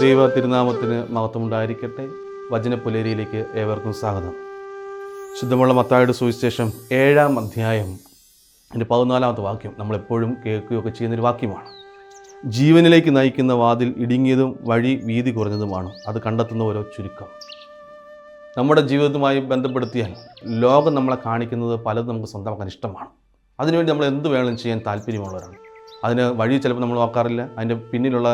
ദൈവ തിരുനാമത്തിന് മഹത്വമുണ്ടായിരിക്കട്ടെ. വചനപ്പുലേരിയിലേക്ക് ഏവർക്കും സ്വാഗതം. ശുദ്ധമുള്ള മത്തായുടെ സുവിശേഷം ഏഴാം അധ്യായം എന്റെ പതിനാലാമത്തെ വാക്യം നമ്മളെപ്പോഴും കേൾക്കുകയൊക്കെ ചെയ്യുന്നൊരു വാക്യമാണ്. ജീവനിലേക്ക് നയിക്കുന്ന വാതിൽ ഇടുങ്ങിയതും വഴി വീതി കുറഞ്ഞതുമാണ്. അത് കണ്ടെത്തുന്ന ഓരോ ചുരുക്കം. നമ്മുടെ ജീവിതവുമായി ബന്ധപ്പെടുത്തിയാൽ ലോകം നമ്മളെ കാണിക്കുന്നത് പലതും നമുക്ക് സ്വന്തമാക്കാൻ ഇഷ്ടമാണ്. അതിനുവേണ്ടി നമ്മൾ എന്ത് വേണം ചെയ്യാൻ താല്പര്യമുള്ളവരാണ്. അതിന് വഴി ചിലപ്പോൾ നമ്മൾ നോക്കാറില്ല. അതിന്റെ പിന്നിലുള്ള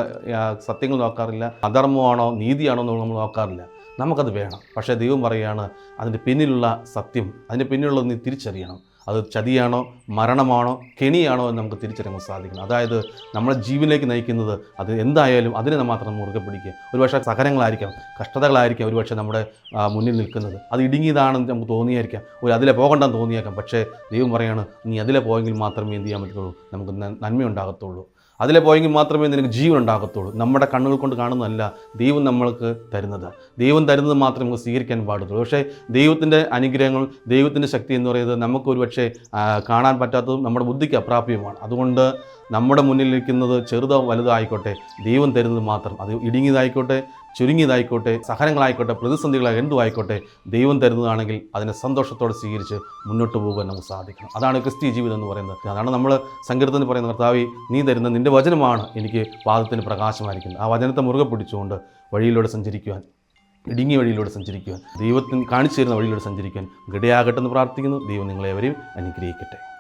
സത്യങ്ങൾ നോക്കാറില്ല. അധർമ്മമാണോ നീതിയാണോ എന്ന് നമ്മൾ നോക്കാറില്ല. നമുക്കത് വേണം. പക്ഷേ ദൈവം പറയുകയാണ് അതിന്റെ പിന്നിലുള്ള സത്യം അതിന്റെ പിന്നിലുള്ള നീ തിരിച്ചറിയണം. അത് ചതിയാണോ മരണമാണോ കെണിയാണോ എന്ന് നമുക്ക് തിരിച്ചറിയാൻ സാധിക്കണം. അതായത് നമ്മളെ ജീവനിലേക്ക് നയിക്കുന്നത് അത് എന്തായാലും അതിനെ മാത്രം മുറുകെ പിടിക്കുക. ഒരുപക്ഷെ സഹനങ്ങളായിരിക്കാം കഷ്ടതകളായിരിക്കാം ഒരുപക്ഷെ നമ്മുടെ മുന്നിൽ നിൽക്കുന്നത്. അത് ഇടുങ്ങിയതാണെന്ന് നമുക്ക് തോന്നിയായിരിക്കാം. ഒരു അതിലെ പോകണ്ടെന്ന് തോന്നിയേക്കാം പക്ഷേ ദൈവം പറയാണ് നീ അതിലെ പോയെങ്കിൽ മാത്രമേ എന്ത് ചെയ്യാൻ പറ്റുള്ളൂ? നമുക്ക് നന്മയുണ്ടാകത്തുള്ളൂ അതിലെ പോയെങ്കിൽ മാത്രമേ നിനക്ക് ജീവൻ ഉണ്ടാകത്തുള്ളൂ. നമ്മുടെ കണ്ണുകൾ കൊണ്ട് കാണുന്നതല്ല ദൈവം നമ്മൾക്ക് തരുന്നത്. ദൈവം തരുന്നത് മാത്രമേ നമുക്ക് സ്വീകരിക്കാൻ പാടുള്ളൂ. പക്ഷേ ദൈവത്തിന്റെ അനുഗ്രഹങ്ങൾ ദൈവത്തിന്റെ ശക്തി എന്ന് പറയുന്നത് നമുക്ക് ഒരുപക്ഷെ ആ, കാണാൻ പറ്റാത്തതും നമ്മുടെ ബുദ്ധിക്ക് അപ്രാപ്യമാണ് അതുകൊണ്ട് നമ്മുടെ മുന്നിൽ നിൽക്കുന്നത് ചെറുതോ വലുതോ ആയിക്കോട്ടെ ദൈവം തരുന്നത് മാത്രം. അത് ഇടുങ്ങിയതായിക്കോട്ടെ ചുരുങ്ങിയതായിക്കോട്ടെ സഹനങ്ങളായിക്കോട്ടെ പ്രതിസന്ധികളായി എന്തുമായിക്കോട്ടെ ദൈവം തരുന്നതാണെങ്കിൽ അതിനെ സന്തോഷത്തോടെ സ്വീകരിച്ച് മുന്നോട്ട് പോകാൻ നമുക്ക് സാധിക്കണം. അതാണ് ക്രിസ്ത്യ ജീവിതം എന്ന് പറയുന്നത്. അതാണ് നമ്മൾ സങ്കീർത്തനം പറയുന്ന കർത്താവി നീ തരുന്ന നിന്റെ വചനമാണ് എനിക്ക് പാദത്തിന് പ്രകാശമായിരിക്കുന്നത്. ആ വചനത്തെ മുറുകെ പിടിച്ചുകൊണ്ട് വഴിയിലൂടെ സഞ്ചരിക്കുവാൻ ഇടുങ്ങിയ വഴിയിലൂടെ സഞ്ചരിക്കുവാൻ. ദൈവത്തിന് കാണിച്ചു തരുന്ന വഴിയിലൂടെ സഞ്ചരിക്കാൻ ഇടയാകട്ടെ എന്ന് പ്രാർത്ഥിക്കുന്നു. ദൈവം നിങ്ങളെവരെയും അനുഗ്രഹിക്കട്ടെ.